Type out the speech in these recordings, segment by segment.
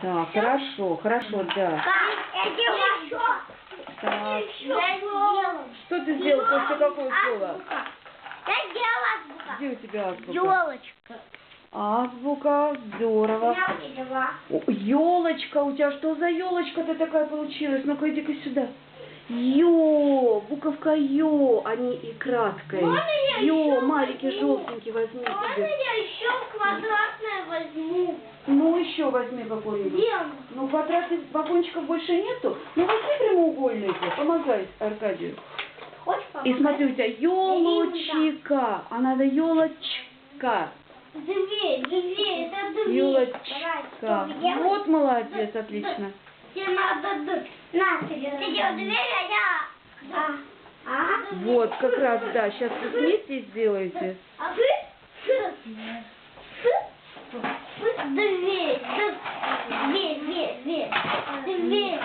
Так, хорошо, хорошо, да. Я делаю еще. Так. Что ты сделал после какого слова? Я сделала азбука. Где у тебя азбука? Елочка. Азбука, здорово. Елочка, у тебя что за елочка-то такая получилась? Ну-ка иди-ка сюда. Ё, буковка Ё, а не и краткая. Ё, маленький желтенький возьми Можно себе. я еще квадратное возьму? Ну еще возьми какой-нибудь. Ну, квадратных вагончиков больше нету. Ну, возьми прямоугольники. Помогай Аркадию. Хочешь И смотри, у тебя елочка, а надо елочка. Дверь, дверь, это дверь. Елочка. Вот молодец, отлично. Тебе надо... д- На, ты делаешь дверь, а я... А, Вот, как раз, да, сейчас вы вместе сделаете. А вы... С, с, с, дверь, д- дверь, дверь, дверь,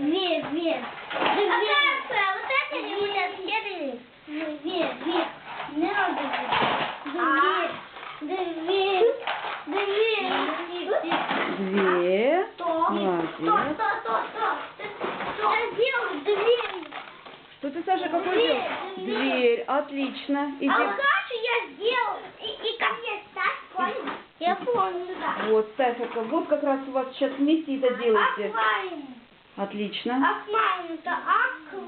дверь, дверь, дверь. Оказывается, вот это не будет все двери. Дверь, дверь. Не надо дверь. Дверь, дверь, дверь. Две. Стоп, Молодец. стоп, стоп, стоп, стоп. Ты что сделал дверь? Что ты, Саша, какой Дверь, дверь. Дверь, отлично. Иди. А вот я сделал. И, и ко мне ставь, понял? Я помню, да. Вот, ставь, вот как раз у вас сейчас вместе это делаете. Аквариум. Отлично. Аквариум.